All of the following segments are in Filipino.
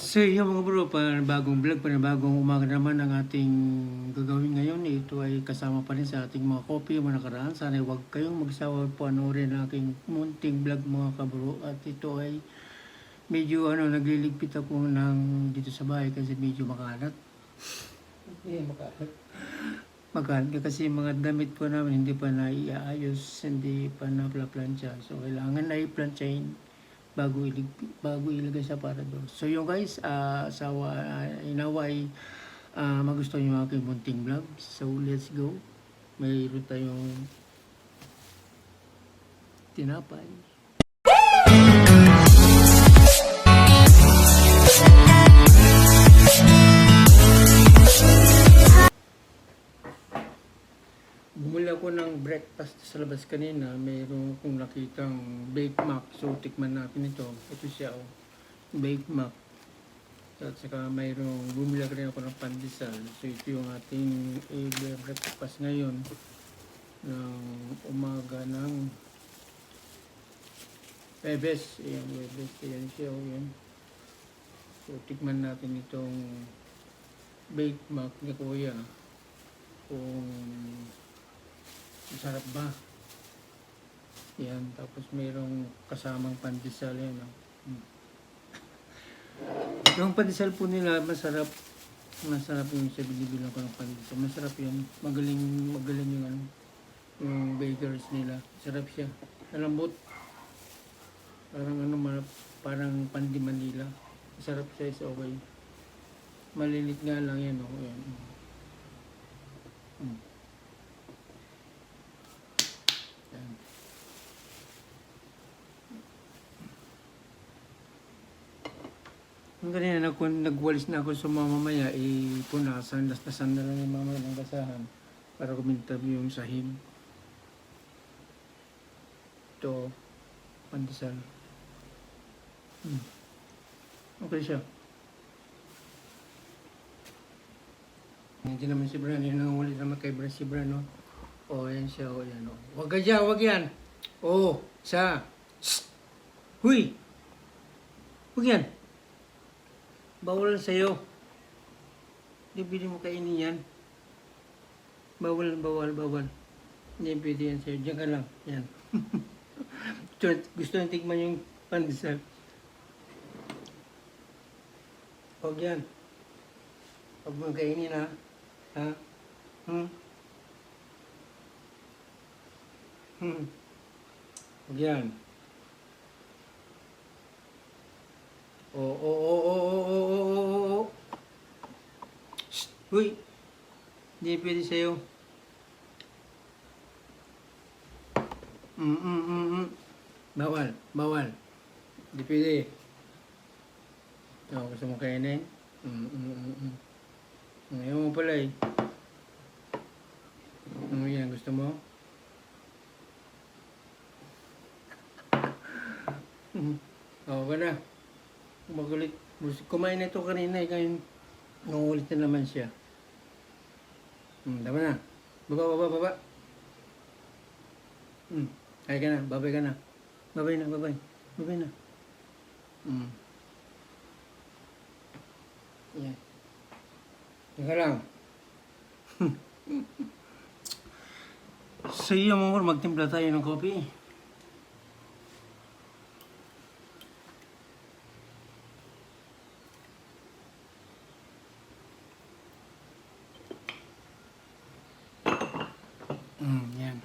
So yun mga bro, bagong vlog, bagong umaga naman ang ating gagawin ngayon. Ito ay kasama pa rin sa ating mga copy, mga nakaraan. Sana huwag kayong magsawa po rin ang aking munting vlog mga kabro. At ito ay medyo ano, nagliligpit ako ng dito sa bahay kasi medyo makalat. Hindi, makalat. Makalat kasi mga damit po namin hindi pa naiayos, hindi pa na plansya. So kailangan na i-planchain bago ilig bago ilagay sa parador. So yung guys, uh, sa uh, inaway uh, magustuhan yung aking munting vlog. So let's go. Mayroon tayong tinapay. Bumuli ako ng breakfast sa labas kanina. Mayroon akong nakitang bake mac. So, tikman natin ito. Ito siya, oh. Bake mac. At saka mayroong bumili rin ako ng pandesal. So, ito yung ating eh, breakfast ngayon ng umaga ng Webes. Ayan, Webes. Ayan siya, oh, yan. So, tikman natin itong bake mac ni Kuya. Kung Masarap ba? Yan, tapos mayroong kasamang pandesal yan. Oh. Hmm. Yung pandesal po nila, masarap. Masarap yung sa binibilang ko ng pandesal. Masarap yun. Magaling, magaling yung ano, yung bakers nila. Sarap siya. Malambot. Parang ano, ma- parang pandi Manila. Masarap siya is okay. Malilit nga lang yan, oh. Yan. Ganyan, nag nagwalis na ako sa mamamaya, eh, punasan, lastasan na lang yung mama ng basahan para kuminterview yung sahib. Ito, pandesal. Hmm. Okay siya. Hindi naman si Bran, yun ang ulit naman kay Bran si Bran, no? O, oh, yan siya, o, yan, o. Huwag ka dyan, huwag yan. O, oh, sa. Shh! Huy! Huwag yan. Bawal sa'yo. Hindi pwede mo kainin yan. Bawal, bawal, bawal. Hindi pwede yan sa'yo. Diyan ka lang. Yan. gusto, nang tikman yung pandesal. Huwag yan. Huwag mo kainin ha. Ha? Hmm? Hmm. Huwag yan. Oo, oo, oo, oo, oo! Uy! Hindi sa'yo. Mm, mm, mm, mm. Bawal, bawal. Hindi pwede. Kainin? Mm, mm, mm, mm. Ngayon mo pala eh. Ano gusto mo? Mhm. Oo na. Magulit. Kumain na ito kanina eh. Ngayon, nangulit na naman siya. Hmm, tama na. Baba, baba, baba. Hmm. Kaya ka na. Babay ka na. Babay na, babay. Babay na. Hmm. Yan. Teka lang. so yun mga magtimpla tayo ng kopi. Mm, yan.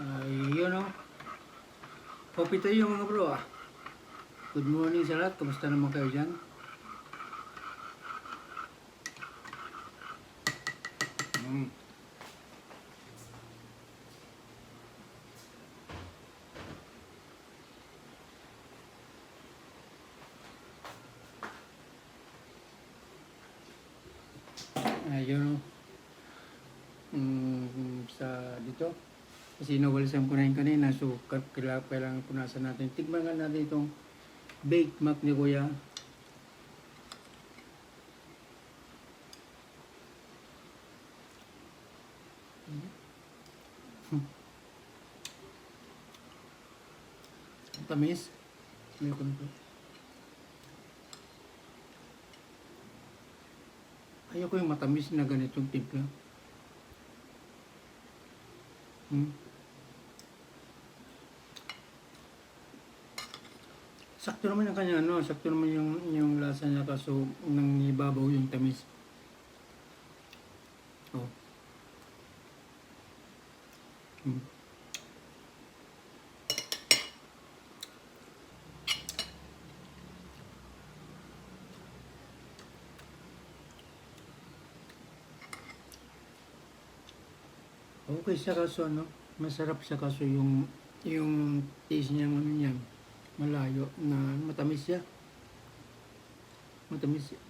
Ayun o. Kopi tayo mga bro ah. Good morning sa lahat. Kamusta naman kayo dyan? Mm. Ayun. Mm, sa dito. Kasi nawalisan ko na yun kanina. So, ka- kaila- kailangan punasan natin. Tignan nga natin itong baked mac ni Kuya. Hmm. Tamis. May ko. Ayoko yung matamis na ganitong timpla. Hmm. Sakto naman yung kanya, ano, sakto naman yung, yung lasa niya kaso nang ibabaw yung tamis. Oh. Hmm. Okay siya kaso ano, masarap siya kaso yung yung taste niya ano niya, malayo na matamis siya. Matamis siya.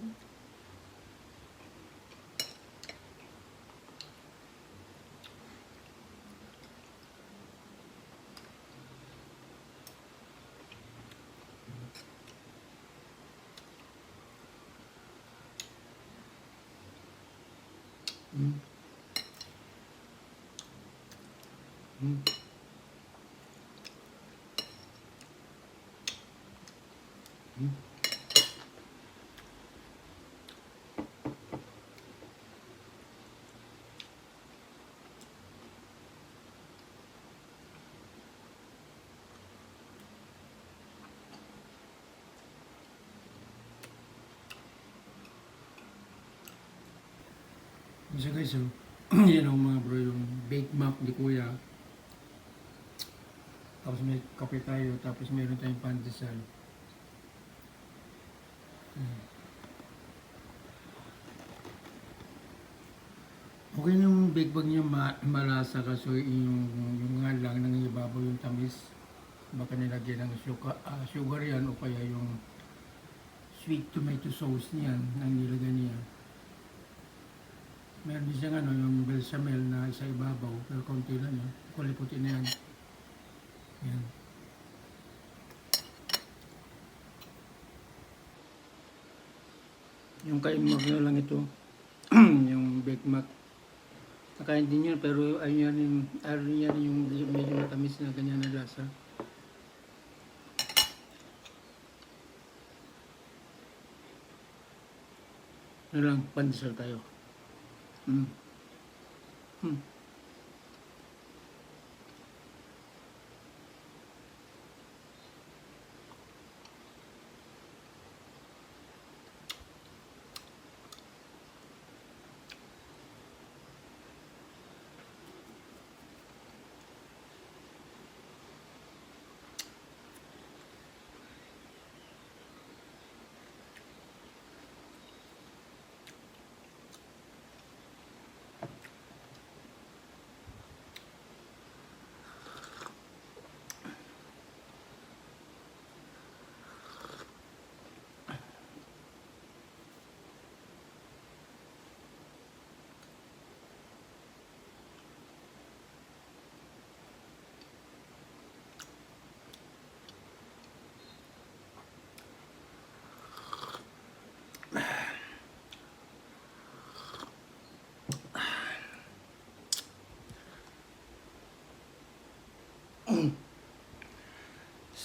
Mm. Mm. Mm. So guys, so, yan ang mga bro, yung baked mac ni Kuya. Tapos may kape tayo, tapos meron tayong pandesal. Hmm. Okay na yung baked bag niya ma malasa kaso yung, yung nga lang nang ibabaw yung tamis. Baka nilagyan ng sugar, ah, sugar yan o kaya yung sweet tomato sauce niyan nang nilagyan niya. Meron din siyang ano, yung bechamel na isa ibabaw, pero konti lang yun. Kulay na yan. Yan. Yung mo na lang ito, yung Big Mac. Nakain din yun, pero ayun yan, yung, ayun yan yung medyo matamis na ganyan na lasa. Ano lang, pandesal tayo. Mm. Hmm.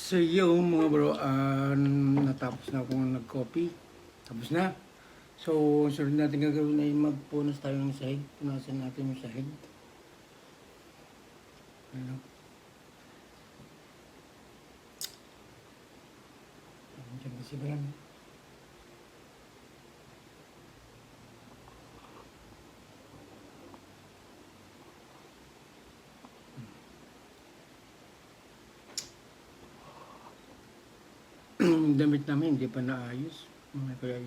So yung mga bro, ah, natapos na akong nag-copy. Tapos na. So, sunod natin gagawin ay magpunas tayo ng sahig. Punasan natin yung sahig. Ano? Diyan kasi ba yan? Yung damit namin hindi pa naayos. May kaya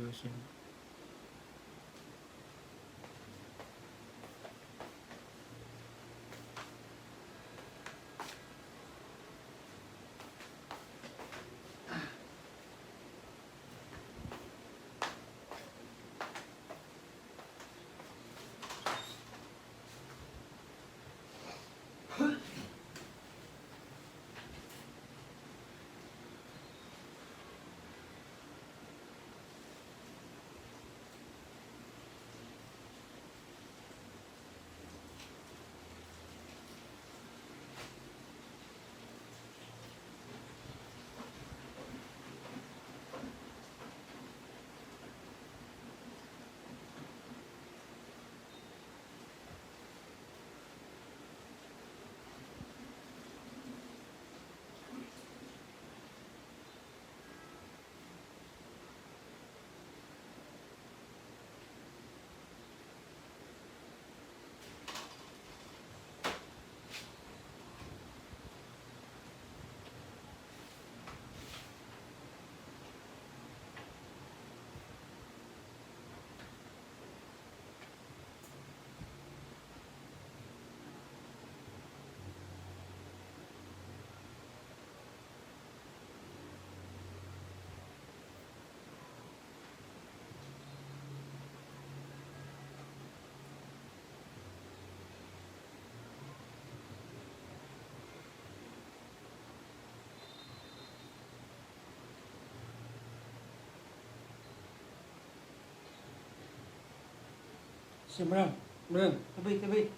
Si Brang. Brang. Tabi, tabi.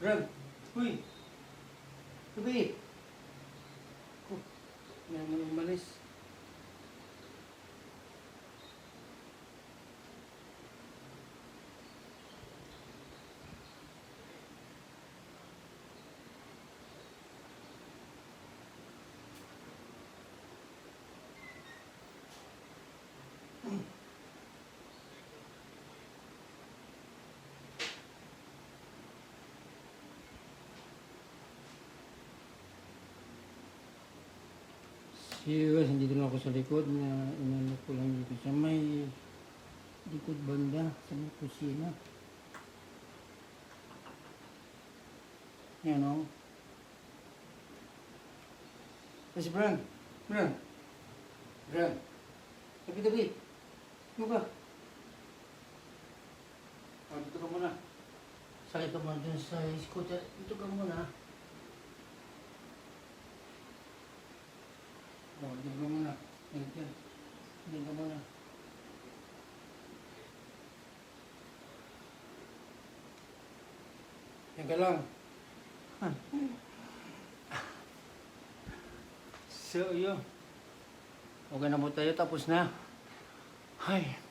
Brang. Uy. Tabi. May mga umalis. Serious, hindi lang ako sa likod na inano ko lang dito sa may likod banda sa may kusina. Yan o. Yes, Bran. Bran. Bran. Tabi-tabi. Ano ka? Oh, dito ka muna. Sakit ka muna dun sa scooter. Dito ka muna. Oh, dito ka muna. Dito. Dito ka muna. Yan ka lang. So, yun. Okay na po tayo. Tapos na. Ay.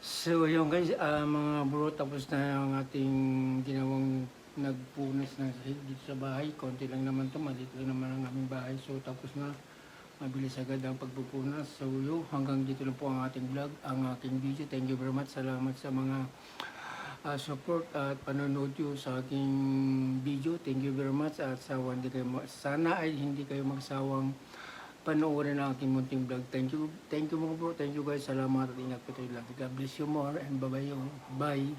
So yun guys, ah, mga bro, tapos na ang ating ginawang nagpunas ng dito sa bahay. Konti lang naman to, maliit lang naman ang aming bahay. So tapos na, mabilis agad ang pagpupunas. So yun, hanggang dito lang po ang ating vlog, ang aking video. Thank you very much. Salamat sa mga ah, support at panonood nyo sa aking video. Thank you very much. At sa kayo, sana ay hindi kayo magsawang panoorin ang aking munting vlog. Thank you, thank you mga bro. Thank you guys. Salamat at ingat po tayo lang. God bless you more and bye-bye. Bye.